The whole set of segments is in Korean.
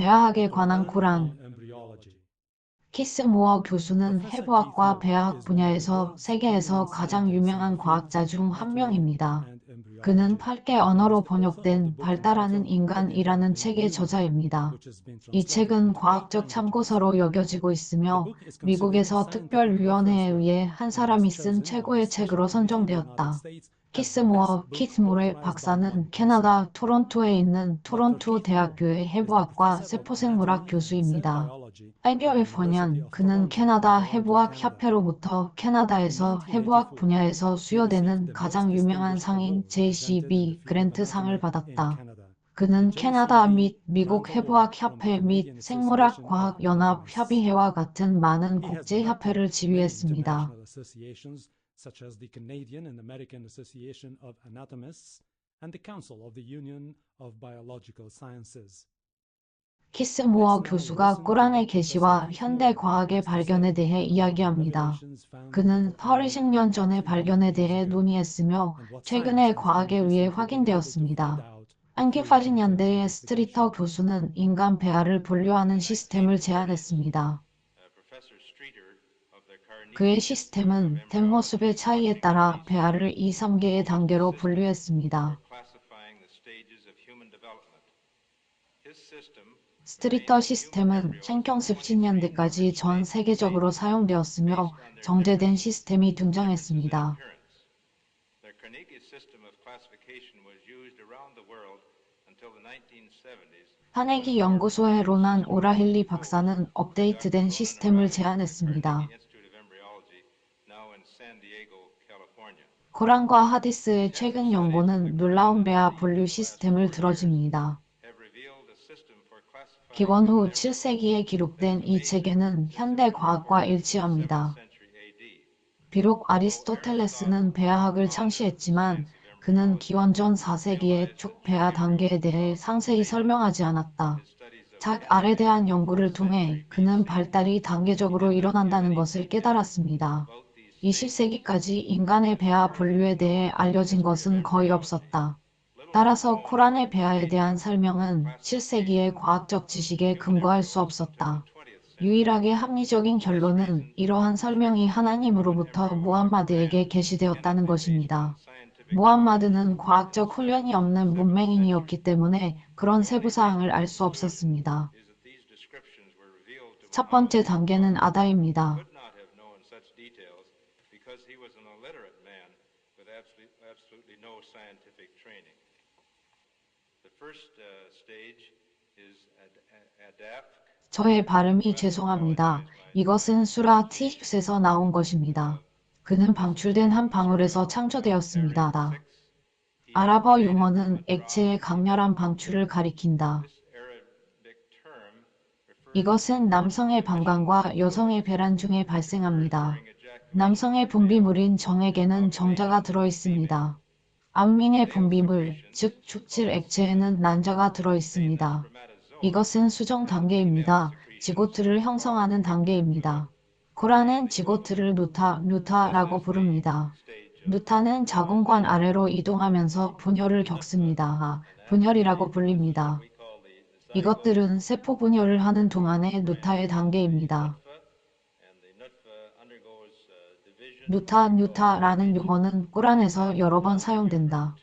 배아학에 관한 코란 embryology. 키스 모어 교수는 해부학과 배아학 분야에서 세계에서 가장 유명한 과학자 중 한 명입니다. 그는 8개 언어로 번역된 발달하는 인간이라는 책의 저자입니다. 이 책은 과학적 참고서로 여겨지고 있으며 미국에서 특별위원회에 의해 한 사람이 쓴 최고의 책으로 선정되었다. 키스모어 키스모레 박사는 캐나다 토론토에 있는 토론토 대학교의 해부학과 세포생물학 교수입니다. IBO에 번연 그는 캐나다 해부학 협회로부터 캐나다에서 해부학 분야에서 수여되는 가장 유명한 상인 JCB 그랜트 상을 받았다. 그는 캐나다 및 미국 해부학 협회 및 생물학 과학 연합 협의회와 같은 많은 국제 협회를 지휘했습니다. Such as the Canadian and American Association of Anatomists and the Council of the Union of Biological Sciences. 키스 모어 교수가 꾸란의 계시와 현대 과학의 발견에 대해 이야기합니다. 그는 80년 전의 발견에 대해 논의했으며 최근의 과학에 의해 확인되었습니다. 안기 80년대의 스트리터 교수는 인간 배아를 분류하는 시스템을 제안했습니다. 그의 시스템은 댐모습의 차이에 따라 배아를 2, 3개의 단계로 분류했습니다. 스트리터 시스템은 1910년대까지 전 세계적으로 사용되었으며 정제된 시스템이 등장했습니다. 파네기 연구소의 로난 오라힐리 박사는 업데이트된 시스템을 제안했습니다. 코란과 하디스의 최근 연구는 놀라운 배아 분류 시스템을 들어줍니다. 기원 후 7세기에 기록된 이 책에는 현대 과학과 일치합니다. 비록 아리스토텔레스는 배아학을 창시했지만 그는 기원 전 4세기의 쭉 배아 단계에 대해 상세히 설명하지 않았다. 작 알에 대한 연구를 통해 그는 발달이 단계적으로 일어난다는 것을 깨달았습니다. 20세기까지 인간의 배아 분류에 대해 알려진 것은 거의 없었다. 따라서 코란의 배아에 대한 설명은 7세기의 과학적 지식에 근거할 수 없었다. 유일하게 합리적인 결론은 이러한 설명이 하나님으로부터 무함마드에게 계시되었다는 것입니다. 무함마드는 과학적 훈련이 없는 문맹인이었기 때문에 그런 세부사항을 알 수 없었습니다. 첫 번째 단계는 아다입니다. 저의 발음이 죄송합니다. 이것은 수라 T6에서 나온 것입니다. 그는 방출된 한 방울에서 창조되었습니다. 아랍어 용어는 액체의 강렬한 방출을 가리킨다. 이것은 남성의 방광과 여성의 배란 중에 발생합니다. 남성의 분비물인 정액에는 정자가 들어있습니다. 암민의 분비물, 즉 축질 액체에는 난자가 들어있습니다. 이것은 수정 단계입니다. 지고트를 형성하는 단계입니다. 코란은 지고트를 누타, 누타라고 부릅니다. 누타는 자궁관 아래로 이동하면서 분열을 겪습니다. 분열이라고 불립니다. 이것들은 세포 분열을 하는 동안의 누타의 단계입니다. 누타, 누타라는 용어는 꾸란에서 여러 번 사용된다.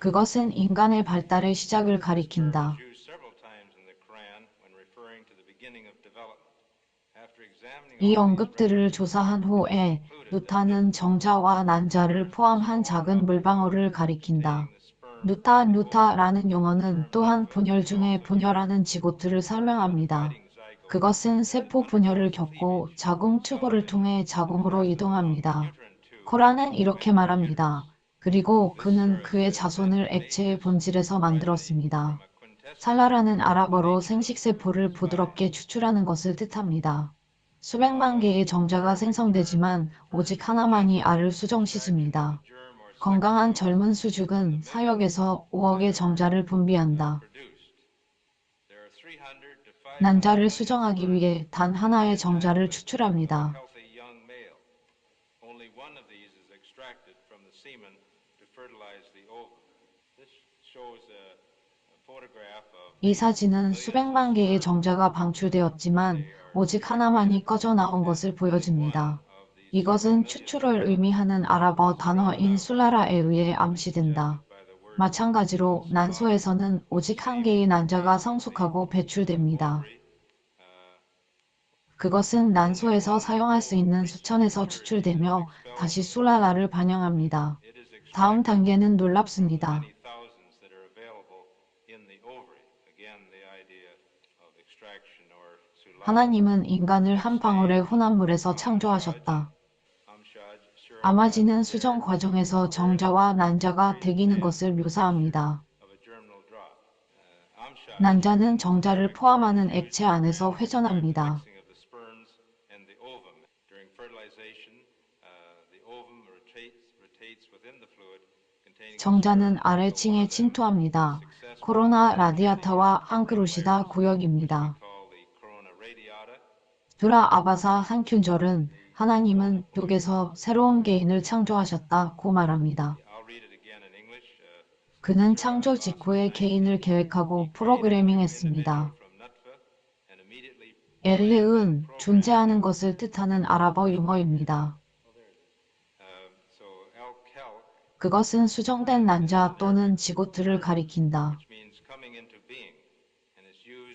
그것은 인간의 발달의 시작을 가리킨다. 이 언급들을 조사한 후에 누타는 정자와 난자를 포함한 작은 물방울을 가리킨다. 누타 누타라는 용어는 또한 분열 중에 분열하는 지고트를 설명합니다. 그것은 세포 분열을 겪고 자궁 튜브를 통해 자궁으로 이동합니다. 코란은 이렇게 말합니다. 그리고 그는 그의 자손을 액체의 본질에서 만들었습니다. 살라라는 아랍어로 생식세포를 부드럽게 추출하는 것을 뜻합니다. 수백만 개의 정자가 생성되지만 오직 하나만이 알을 수정시킵니다. 건강한 젊은 수죽은 사역에서 5억의 정자를 분비한다. 난자를 수정하기 위해 단 하나의 정자를 추출합니다. 이 사진은 수백만 개의 정자가 방출되었지만 오직 하나만이 꺼져 나온 것을 보여줍니다. 이것은 추출을 의미하는 아랍어 단어인 술라라에 의해 암시된다. 마찬가지로 난소에서는 오직 한 개의 난자가 성숙하고 배출됩니다. 그것은 난소에서 사용할 수 있는 수천에서 추출되며 다시 술라라를 반영합니다. 다음 단계는 놀랍습니다. 하나님은 인간을 한 방울의 혼합물에서 창조하셨다. 아마지는 수정 과정에서 정자와 난자가 대기는 것을 묘사합니다. Uh, 난자는 정자를 포함하는 액체 안에서 회전합니다. uh, 정자는 아래층에 침투합니다. 코로나 라디아타와 앙크루시다 구역입니다. 두라 아바사 한큐절은 하나님은 벽에서 새로운 개인을 창조하셨다고 말합니다. 그는 창조 직후에 개인을 계획하고 프로그래밍했습니다. 엘르은 존재하는 것을 뜻하는 아랍어 al-Kel, 그것은 수정된 난자 또는 지고트를 가리킨다.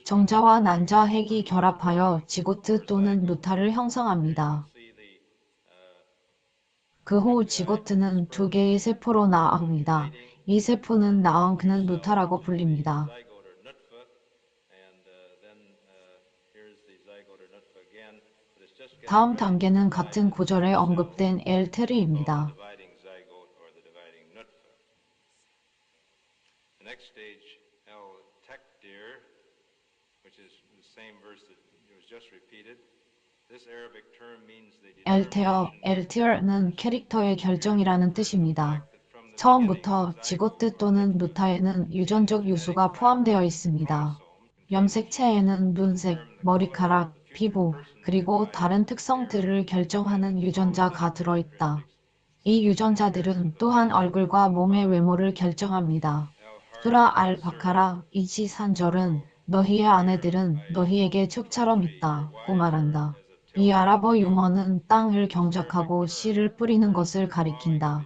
정자와 난자 핵이 결합하여 지고트 또는 누타를 형성합니다. 그 후 지고트는 두 개의 세포로 나아갑니다. 이 세포는 나온 그는 누타라고 불립니다. uh, uh, 다음 단계는 같은 구절에 언급된 엘테르입니다. 엘테어, 엘티어는 캐릭터의 결정이라는 뜻입니다. 처음부터 지고트 또는 누타에는 유전적 요소가 포함되어 있습니다. 염색체에는 눈색, 머리카락, 피부, 그리고 다른 특성들을 결정하는 유전자가 들어있다. 이 유전자들은 또한 얼굴과 몸의 외모를 결정합니다. 수라 알 바카라 이지 산절은 너희의 아내들은 너희에게 촉처럼 있다고 말한다. 이 아랍어 용어는 땅을 경작하고 씨를 뿌리는 것을 가리킨다.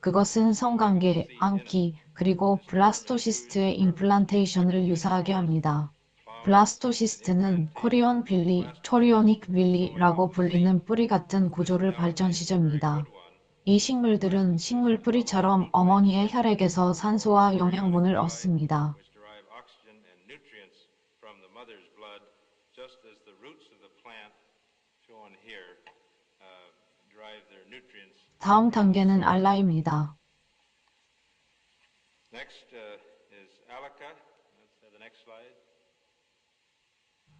그것은 성관계, 암기, 그리고 블라스토시스트의 임플란테이션을 유사하게 합니다. 블라스토시스트는 코리온 빌리, 토리오닉 빌리라고 불리는 뿌리 같은 구조를 발전 시점입니다. 이 식물들은 식물 뿌리처럼 어머니의 혈액에서 산소와 영양분을 얻습니다. 다음 단계는 알라입니다. Uh, slide.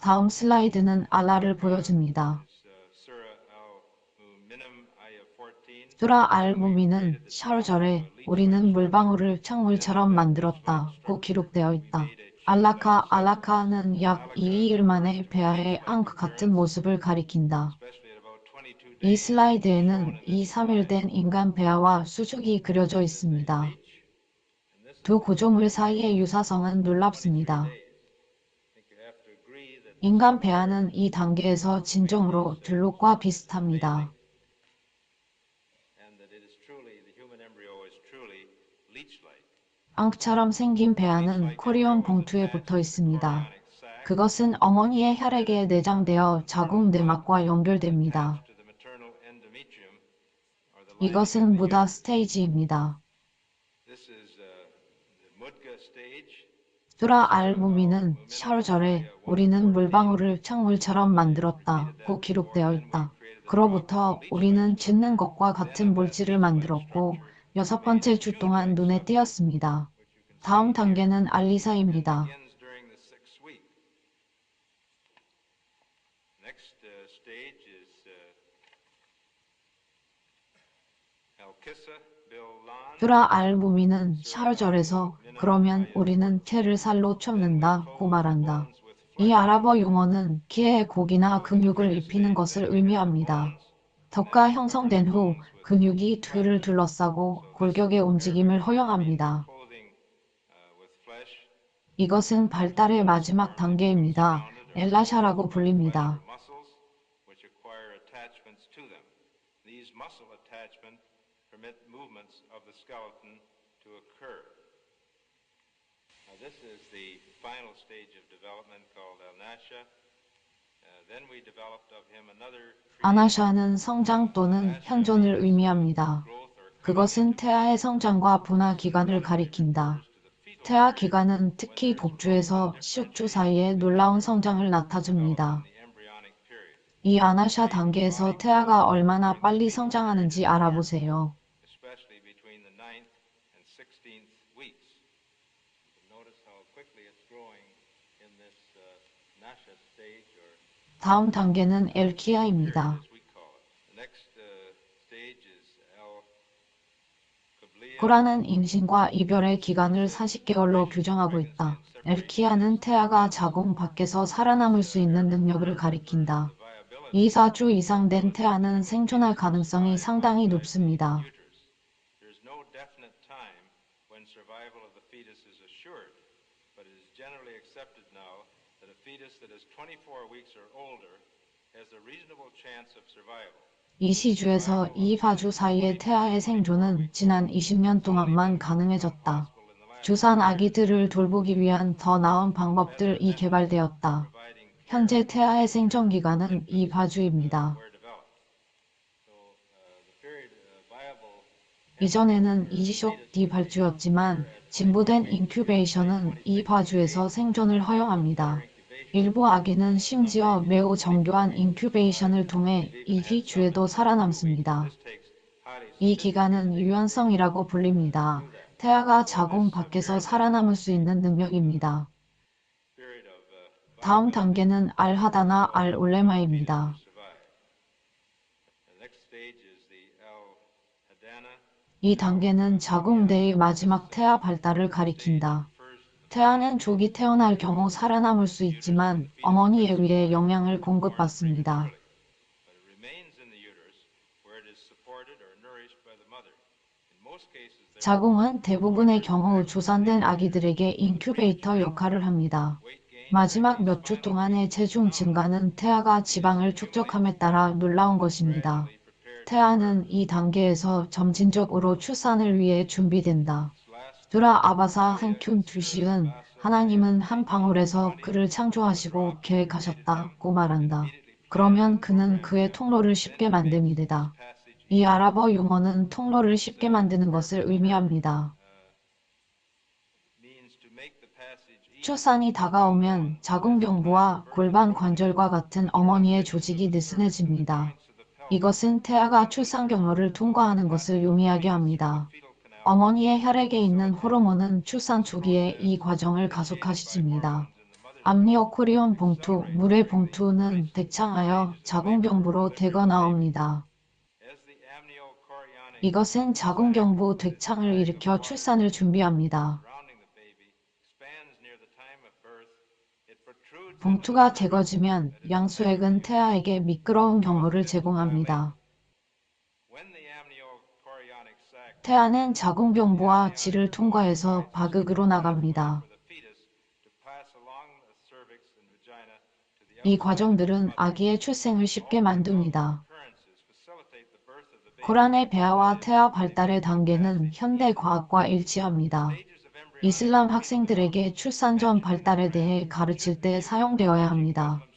다음 슬라이드는 알라를 보여줍니다. It's uh, Surah al-Muminam, ayah 14. 수라 알 무미는 샤르절에 우리는 물방울을 창물처럼 만들었다고 기록되어 있다. 알라카 알라카는 약 2일 만에 베아의 앙크 같은 모습을 가리킨다. especially at about 22 이. 슬라이드에는 2, 3일 된 인간 배아와 수족이 그려져 있습니다. 두 구조물 사이의 유사성은 놀랍습니다. 인간 배아는 이 단계에서 진정으로 들록과 비슷합니다. 앙크처럼 생긴 배아는 코리온 봉투에 붙어 있습니다. 그것은 어머니의 혈액에 내장되어 자궁 내막과 연결됩니다. 이것은 무다 스테이지입니다. 수라 알 무미는 샤르절에 우리는 물방울을 창물처럼 만들었다고 기록되어 있다. 그로부터 우리는 짓는 것과 같은 물질을 만들었고 여섯 번째 주 동안 눈에 띄었습니다. 다음 단계는 알리사입니다. begins during the sixth week. Next uh, stage is uh, Al-Kissa Bil-Lan. 수라 알 무미는 샤르절에서 그러면 우리는 캐를 살로 쫓는다고 말한다. 이 아랍어 용어는 키에 고기나 근육을 입히는 것을 의미합니다. 덕가 형성된 후 근육이 뒤를 둘러싸고 골격의 움직임을 허용합니다. uh. 이것은 발달의 마지막 단계입니다. 엘라샤라고 불립니다. 아나샤는 성장 또는 현존을 의미합니다. 그것은 태아의 성장과 분화 기간을 가리킨다. 태아 기간은 특히 복주에서 시육주 사이에 놀라운 성장을 나타줍니다. 이 아나샤 단계에서 태아가 얼마나 빨리 성장하는지 알아보세요. 다음 단계는 엘키아입니다. 코란은 임신과 이별의 기간을 40개월로 규정하고 있다. 엘키아는 태아가 자궁 밖에서 살아남을 수 있는 능력을 가리킨다. viability 24주 이상 된 태아는 생존할 가능성이 상당히 높습니다. 이 시주에서 2파주 사이의 태아의 생존은 지난 20년 동안만 가능해졌다. 주산 아기들을 돌보기 위한 더 나은 방법들이 개발되었다. 현재 태아의 생존 기간은 2파주입니다. where developed. So the period uh, viable 이전에는 이지쇼 D발주였지만 진보된 인큐베이션은 이 파주에서 생존을 허용합니다. 일부 아기는 심지어 매우 정교한 인큐베이션을 통해 이 뒤주에도 살아남습니다. 이 기간은 유연성이라고 불립니다. 태아가 자궁 밖에서 살아남을 수 있는 능력입니다. 다음 단계는 알하다나 알올레마입니다. 이 단계는 자궁대의 마지막 태아 발달을 가리킨다. 태아는 조기 태어날 경우 살아남을 수 있지만 어머니에 의해 영양을 공급받습니다. 자궁은 대부분의 경우 조산된 아기들에게 인큐베이터 역할을 합니다. 마지막 몇 주 동안의 체중 증가는 태아가 지방을 축적함에 따라 놀라운 것입니다. 태아는 이 단계에서 점진적으로 출산을 위해 준비된다. 드라 아바사 한큐 두시은 하나님은 한 방울에서 그를 창조하시고 계획하셨다고 말한다. 그러면 그는 그의 통로를 쉽게 만듭니다. 이 아랍어 용어는 통로를 쉽게 만드는 것을 의미합니다. 출산이 다가오면 자궁경부와 골반 관절과 같은 어머니의 조직이 느슨해집니다. 이것은 태아가 출산 경로를 통과하는 것을 의미하게 합니다. 어머니의 혈액에 있는 호르몬은 출산 초기에 이 과정을 가속화시킵니다. 암니오코리온 봉투, 물의 봉투는 대창하여 자궁경부로 대거 나옵니다. 이것은 자궁경부 대창을 일으켜 출산을 준비합니다. 봉투가 대거지면 양수액은 태아에게 미끄러운 경로를 제공합니다. 태아는 자궁경부와 질을 통과해서 바극으로 나갑니다. 이 과정들은 아기의 출생을 쉽게 만듭니다. 코란의 배아와 태아 발달의 단계는 현대 과학과 일치합니다. 이슬람 학생들에게 출산 전 발달에 대해 가르칠 때 사용되어야 합니다.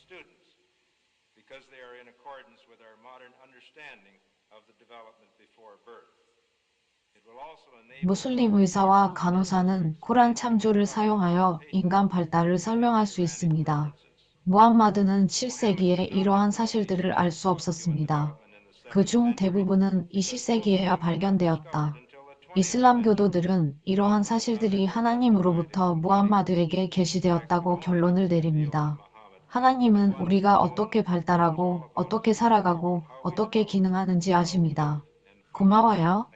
무슬림 의사와 간호사는 코란 창조를 사용하여 인간 발달을 설명할 수 있습니다. 무함마드는 7세기에 이러한 사실들을 알 수 없었습니다. 그 중 대부분은 20세기에야 발견되었다. 이슬람 교도들은 이러한 사실들이 하나님으로부터 무함마드에게 계시되었다고 결론을 내립니다. 하나님은 우리가 어떻게 발달하고 어떻게 살아가고 어떻게 기능하는지 아십니다. 고마워요.